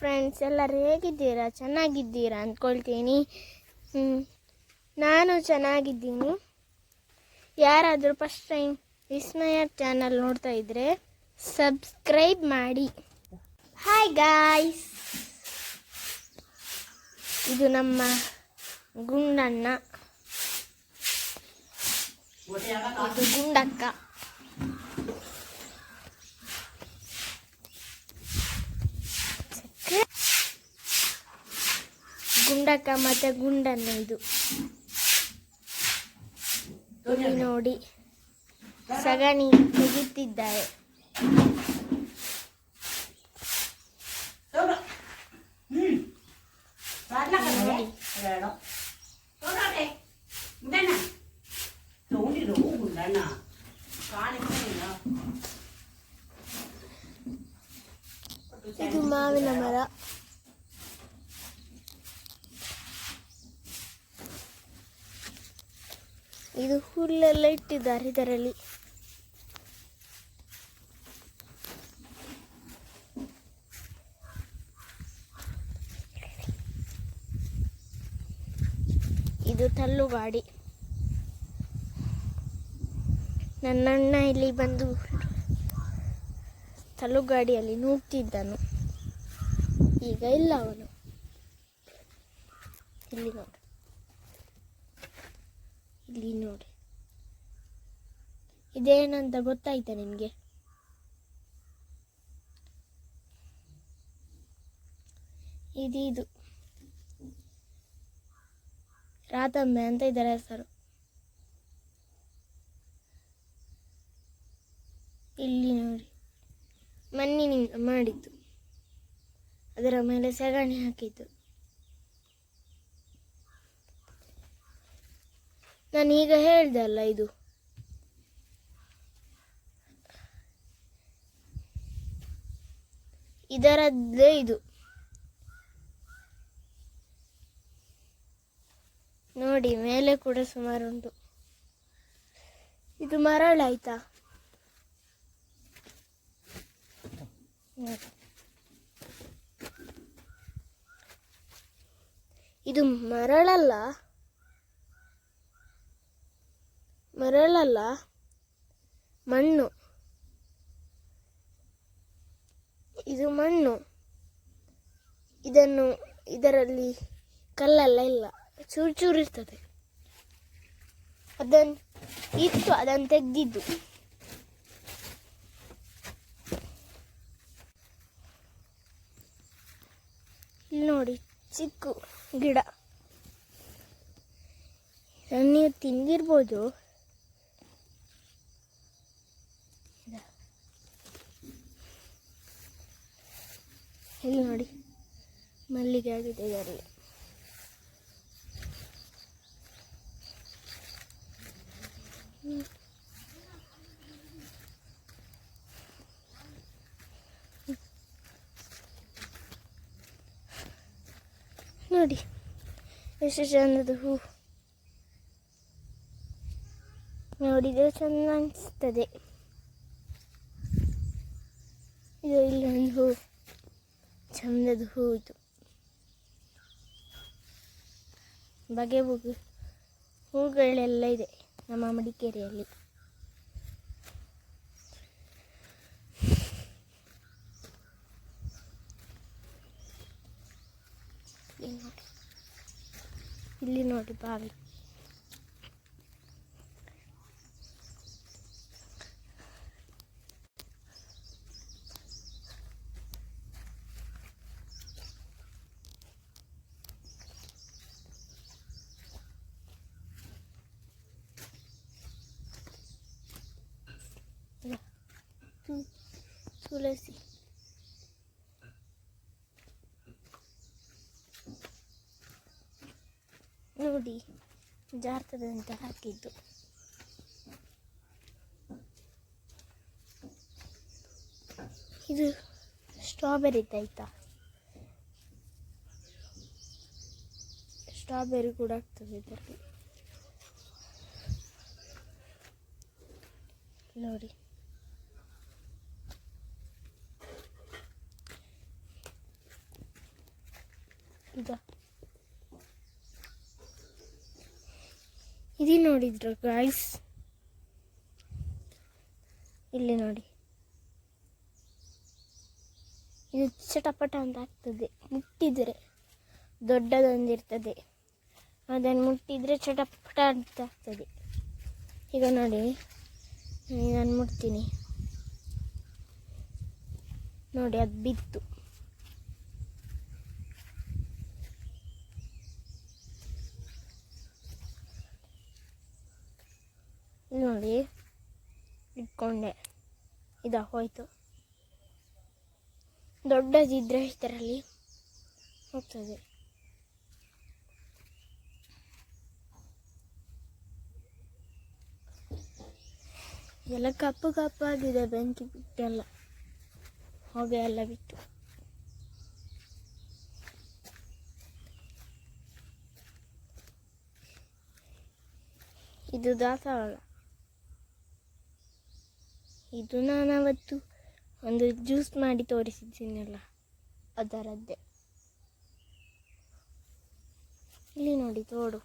Friends ಎಲ್ಲರೂ ಹೇಗಿದ್ದೀರಾ? ಚೆನ್ನಾಗಿದ್ದೀರಾ ಅಂದ್ಕೊಳ್ತೀನಿ. ಹ್ಞೂ ನಾನು ಚೆನ್ನಾಗಿದ್ದೀನಿ. ಯಾರಾದರೂ ಫಸ್ಟ್ ಟೈಮ್ ವಿಸ್ಮಯ ಚಾನಲ್ ನೋಡ್ತಾ ಇದ್ರೆ ಸಬ್ಸ್ಕ್ರೈಬ್ ಮಾಡಿ. ಹಾಯ್ ಗಾಯ್ಸ್ ಇದು ನಮ್ಮ ಗುಂಡಣ್ಣ. ಇದು ಗುಂಡಕ್ಕ. ಗುಂಡಕ್ಕ ಮತ್ತೆ ಗುಂಡನ್ನು ಇದು. ನೋಡಿ. ಸಗಣಿ ತೆಗೆಯುತ್ತಿದ್ದಾರೆ. ಇದು ಮಾವಿನ ಮರ. ಇದು ಹುಲ್ಲೆಲ್ಲ ಇಟ್ಟಿದ್ದಾರೆ ಇದರಲ್ಲಿ. ಇದು ತಲ್ಲು ಗಾಡಿ ನನ್ನಣ್ಣ ಇಲ್ಲಿ ಬಂದು ತಲ್ಲು ಗಾಡಿಯಲ್ಲಿ ನೂಗ್ತಿದ್ದನು. ಈಗ ಇಲ್ಲ ಅವನು. ಇಲ್ಲಿ ಇಲ್ಲಿ ನೋಡಿ ಇದೇನಂತ ಗೊತ್ತಾಯ್ತಾ ನಿಮಗೆ? ಇದಿದು. ಇದು ರಾತಂಬೆ ಅಂತ ಇದರ ಹೆಸರು. ಇಲ್ಲಿ ನೋಡಿ. ಮಣ್ಣಿನಿಂದ ಮಾಡಿದ್ದು. ಅದರ ಮೇಲೆ ಸಗಣಿ ಹಾಕಿದ್ದು. ನಾನು ಈಗ ಹೇಳ್ದೆ ಅಲ್ಲ ಇದು. ಇದರದ್ದೇ ಇದು. ನೋಡಿ, ಮೇಲೆ ಕೂಡ ಸುಮಾರು ಉಂಟು. ಇದು ಮರಳಾಯ್ತಾ ಇದು ಮರಳಲ್ಲ. ಮರಳಲ್ಲ, ಮಣ್ಣು. ಇದು ಮಣ್ಣು. ಇದನ್ನು ಇದರಲ್ಲಿ ಕಲ್ಲೆಲ್ಲ, ಇಲ್ಲ, ಚೂರು ಚೂರು ಇರ್ತದೆ. ಅದನ್ನು ಇತ್ತು ಅದನ್ನು ತೆಗೆದಿದ್ದು. ನೋಡಿ, ಚಿಕ್ಕು ಗಿಡ. ನೀವು ತಿಂದಿರ್ಬೋದು ಇದ. ಇಲ್ಲಿ ನೋಡಿ ಇದರಲ್ಲಿ ನೋಡಿ ಎಷ್ಟು ಚಂದದ ಹೂ. ನೋಡಿದ್ರೆ ಚಂದ ಅನಿಸ್ತದೆ. ಇದು ಇಲ್ಲೊಂದು ಹೂ. ಚಂದದ ಹೂ ಇದು. ಬಗೆ ಬಗೆ ಹೂಗಳೆಲ್ಲ ಇದೆ ನಮ್ಮ ಮಡಿಕೇರಿಯಲ್ಲಿ. ಇಲ್ಲಿ ನೋಡಿ ಬಾವಿ ಇಲ್ಲ. ತು- ತುಳಸಿ. ನೋಡಿ ಜಾರ್ತದಂತ ಹಾಕಿದ್ದು. ಇದು ಸ್ಟ್ರಾಬೆರಿ ಆಯ್ತಾ? ಸ್ಟ್ರಾಬೆರಿ ಕೂಡ ಆಗ್ತದೆ ಇದರಲ್ಲಿ. ನೋಡಿ. ಇದು. ನೋಡಿದ್ರು ಗಾಯ್ಸ್ ಇಲ್ಲಿ ನೋಡಿ. ಇದು ಚಟಪಟ ಅಂತ ಆಗ್ತದೆ. ಮುಟ್ಟಿದರೆ ದೊಡ್ಡದೊಂದಿರ್ತದೆ. ಅದನ್ನು ಮುಟ್ಟಿದರೆ ಚಟಪಟ ಅಂತ ಆಗ್ತದೆ. ಈಗ ನೋಡಿ, ನಾನು ಮುಟ್ತೀನಿ. ನೋಡಿ, ಅದು ಬಿತ್ತು ಇಲ್ಲಿ ನೋಡಿ ಇಟ್ಕೊಂಡೆ ಇದ ಹೋಯ್ತು ದೊಡ್ಡದಿದ್ರೆ ಇದರಲ್ಲಿ ಹೋಗ್ತದೆ. ಎಲ್ಲ ಕಪ್ಪು ಕಪ್ಪಾಗಿದೆ ಬೆಂಕಿ ಬಿಟ್ಟೆಲ್ಲ. ಹೊಗೆ ಎಲ್ಲ ಬಿಟ್ಟು ಇದು ದಾಸವಾಳ. ಇದು ನಾನು ಅವತ್ತು ಒಂದು ಜ್ಯೂಸ್ ಮಾಡಿ ತೋರಿಸಿದ್ದೀನಲ್ಲ, ಅದರದ್ದೇ. ಇಲ್ಲಿ ನೋಡಿ, ತೋಡು.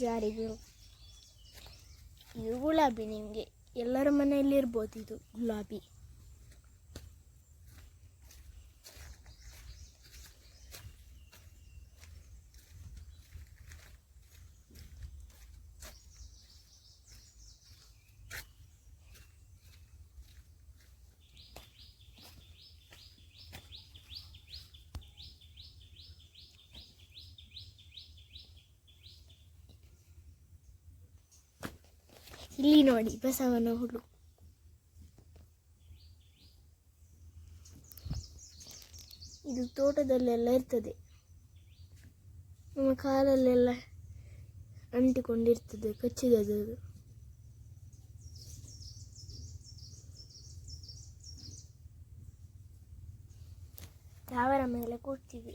ಜಾರಿಗೆ ಇದು ಗುಲಾಬಿ ನಿಮಗೆ. ಎಲ್ಲರ ಮನೆಯಲ್ಲಿ ಇರ್ಬೋದು ಇದು ಗುಲಾಬಿ. ಇಲ್ಲಿ ನೋಡಿ ಬಸವನ ಹುಳು ಇದು ತೋಟದಲ್ಲೆಲ್ಲ ಇರ್ತದೆ. ನಮ್ಮ ಕಾಲಲ್ಲೆಲ್ಲ ಅಂಟಿಕೊಂಡಿರ್ತದೆ ಕಚ್ಚಿದದು. ಯಾವರ ಮೇಲೆ ಕೂರ್ತೀವಿ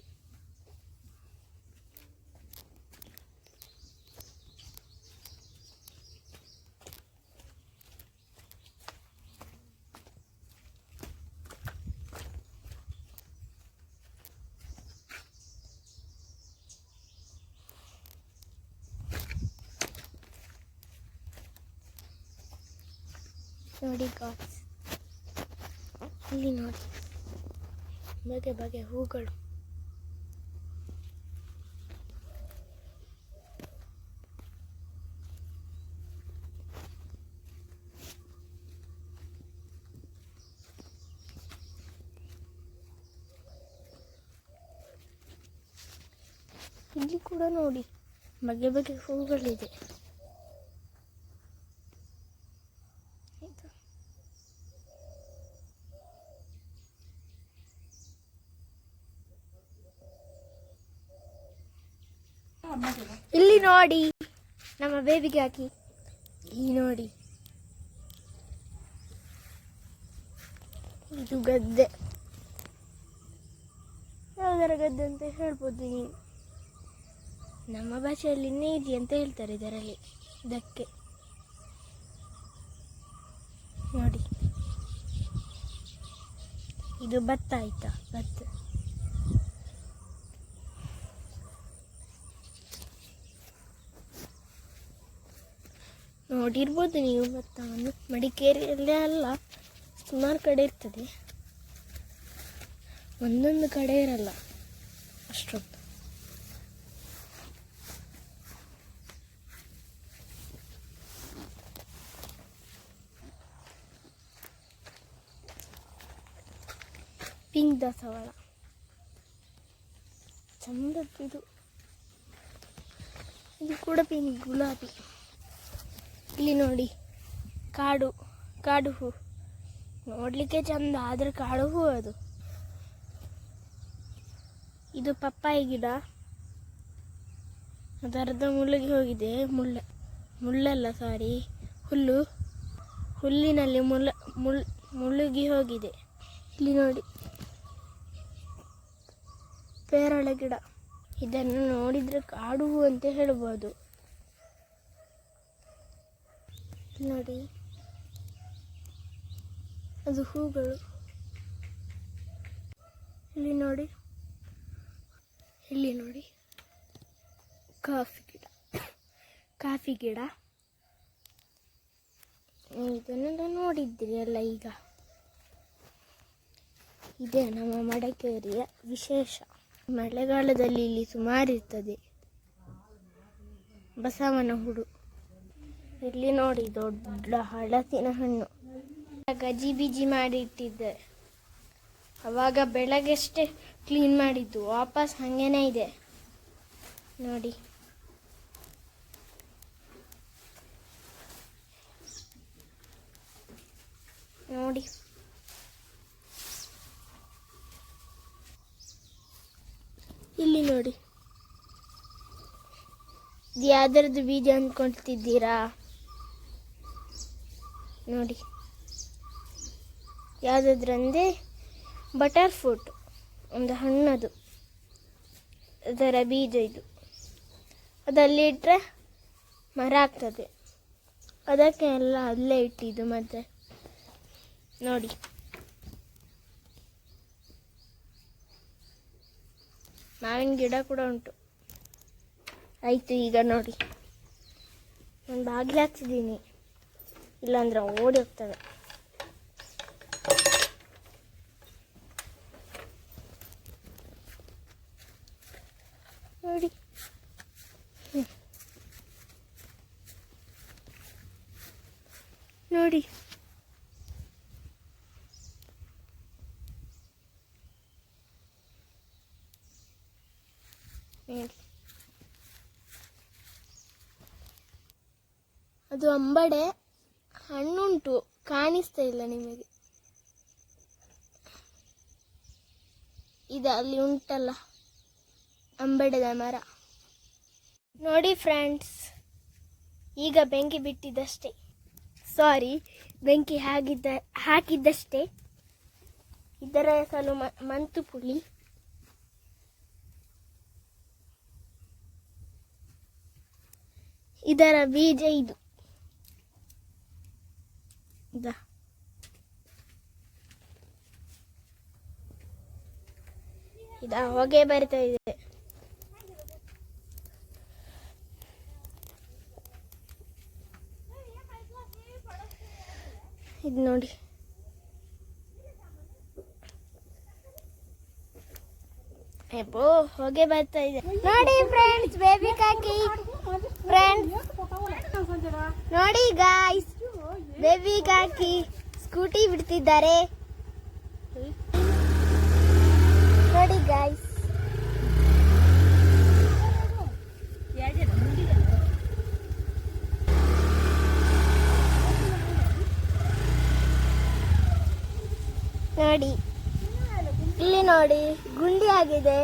ನೋಡಿ ಗಾಯ್ಸ್ ಇಲ್ಲಿ ನೋಡಿ ಬಗೆ ಬಗೆ ಹೂಗಳು ಇಲ್ಲಿ ಕೂಡ ನೋಡಿ. ಬಗೆ ಬಗೆ ಹೂಗಳಿದೆ ಇದು ನೋಡಿ, ನಮ್ಮ ಬೇಬಿಗೆ ಹಾಕಿ. ಈ ನೋಡಿ. ಇದು ಗದ್ದೆ. ಯಾವ್ದಾರ ಗದ್ದೆ ಅಂತ ಹೇಳ್ಬೋದು ನೀನು. ನಮ್ಮ ಭಾಷೆಯಲ್ಲಿ ನೇಜಿ ಅಂತ ಹೇಳ್ತಾರೆ ಇದರಲ್ಲಿ, ಇದಕ್ಕೆ. ನೋಡಿ. ಇದು ಭತ್ತ ಆಯ್ತಾ? ಭತ್ತ. ನೋಡಿರ್ಬೋದು ನೀವು ಭತ್ತವನ್ನು ಮಡಿಕೇರಿಯಲ್ಲೇ ಅಲ್ಲ, ಸುಮಾರು ಕಡೆ ಇರ್ತದೆ. ಒಂದೊಂದು ಕಡೆ ಇರಲ್ಲ ಅಷ್ಟೊಂದು ಪಿಂಕ್ ದಾಸವಾಳ. ಚಂದದ್ದು ಇದು ಕೂಡ ಪಿಂಕ್, ಗುಲಾಬಿ. ಇಲ್ಲಿ ನೋಡಿ, ಕಾಡು ಕಾಡು ಹೂ. ನೋಡಲಿಕ್ಕೆ ಚಂದ, ಆದ್ರೆ ಕಾಡು ಹೂ ಅದು. ಇದು ಪಪ್ಪಾಯಿ ಗಿಡ. ಅದರ್ಧ ಮುಳ್ಳಿಗೆ ಹೋಗಿದೆ, ಮುಳ್ಳ, ಮುಳ್ಳಲ್ಲ ಸಾರಿ ಹುಲ್ಲು, ಹುಲ್ಲಿನಲ್ಲಿ ಮುಳ್ಳ, ಮುಳ್ ಮುಳುಗಿ ಹೋಗಿದೆ. ಇಲ್ಲಿ ನೋಡಿ, ಪೇರಳೆ ಗಿಡ. ಇದನ್ನು ನೋಡಿದರೆ ಕಾಡು ಅಂತ ಹೇಳ್ಬೋದು ಇಲ್ಲಿ ನೋಡಿ. ಅದು ಹೂಗಳು. ಇಲ್ಲಿ ನೋಡಿ. ಇಲ್ಲಿ ನೋಡಿ. ಕಾಫಿ ಗಿಡ. ಕಾಫಿ ಗಿಡ. ಇದನ್ನೆಲ್ಲ ನೋಡಿದ್ದೀರಿ ಅಲ್ಲ ಈಗ. ಇದೇ ನಮ್ಮ ಮಡಿಕೇರಿಯ ವಿಶೇಷ. ಮಳೆಗಾಲದಲ್ಲಿ ಇಲ್ಲಿ ಸುಮಾರು ಇರ್ತದೆ ಬಸವನ ಹುಡು. ಇಲ್ಲಿ ನೋಡಿ, ದೊಡ್ಡ ಹಳಸಿನ ಹಣ್ಣು. ಗಜಿ ಬಿಜಿ ಮಾಡಿ ಇಟ್ಟಿದ್ದೆ. ಅವಾಗ ಬೆಳಗ್ಗೆಷ್ಟೇ ಕ್ಲೀನ್ ಮಾಡಿದ್ದು. ವಾಪಸ್ ಹಾಗೇನೇ ಇದೆ. ನೋಡಿ. ನೋಡಿ. ಇಲ್ಲಿ ನೋಡಿ. ಯಾವ್ದ್ರದ್ದು ಬೀಜ ಅಂದ್ಕೊಳ್ತಿದ್ದೀರಾ? ನೋಡಿ. ಯಾವುದಾದ್ರಂದ್ರೆ ಬಟರ್ ಫ್ರೂಟ್ ಒಂದು ಹಣ್ಣದು. ಅದರ ಬೀಜ ಇದು. ಅದಲ್ಲಿ ಇಟ್ಟರೆ ಮರ ಆಗ್ತದೆ. ಅದಕ್ಕೆ ಎಲ್ಲ ಅಲ್ಲೇ ಇಟ್ಟಿದ್ದು ಮತ್ತೆ ನೋಡಿ. ಮಾವಿನ ಗಿಡ ಕೂಡ ಉಂಟು. ಆಯಿತು ಈಗ ನೋಡಿ. ನಾನು ಬಾಗಿಲು ಹಾಕ್ತಿದ್ದೀನಿ ಇಲ್ಲಾಂದ್ರೆ ಓಡಿ ಹೋಗ್ತವೆ ನೋಡಿ. ನೋಡಿ. ಅದು ಅಂಬಡೆ. ಹಣ್ಣುಂಟು ಕಾಣಿಸ್ತಾ ಇಲ್ಲ ನಿಮಗೆ. ಇದು ಅಲ್ಲಿ ಉಂಟಲ್ಲ, ಅಂಬಡದ ಮರ. ನೋಡಿ ಫ್ರೆಂಡ್ಸ್ ಈಗ ಬೆಂಕಿ ಬಿಟ್ಟಿದ್ದಷ್ಟೇ. ಸಾರಿ ಬೆಂಕಿ ಹಾಕಿದ್ದ ಹಾಕಿದ್ದಷ್ಟೇ. ಇದರ ಹೆಸರು ಮಂತು ಪುಳಿ ಇದರ ಬೀಜ ಇದು. ಇದ ಹೋಗೇ ಬರ್ತಾ ಇದೆ ಇದು ನೋಡಿ ಏಪೋ ಹೊಗೆ ಬರ್ತಾ ಇದೆ ನೋಡಿ ಫ್ರೆಂಡ್ಸ್ ಬೇಬಿ ಕಾಕಿ ಫ್ರೆಂಡ್ಸ್ ನೋಡಿ ಗಾಯ್ಸ್ ಬೇಬಿ ಕಾಕಿ ಸ್ಕೂಟಿ ಬಿಡ್ತಿದ್ದಾರೆ. ನೋಡಿ ಗಾಯ್ಸ್ ನೋಡಿ. ಇಲ್ಲಿ ನೋಡಿ ಗುಂಡಿ ಆಗಿದೆ.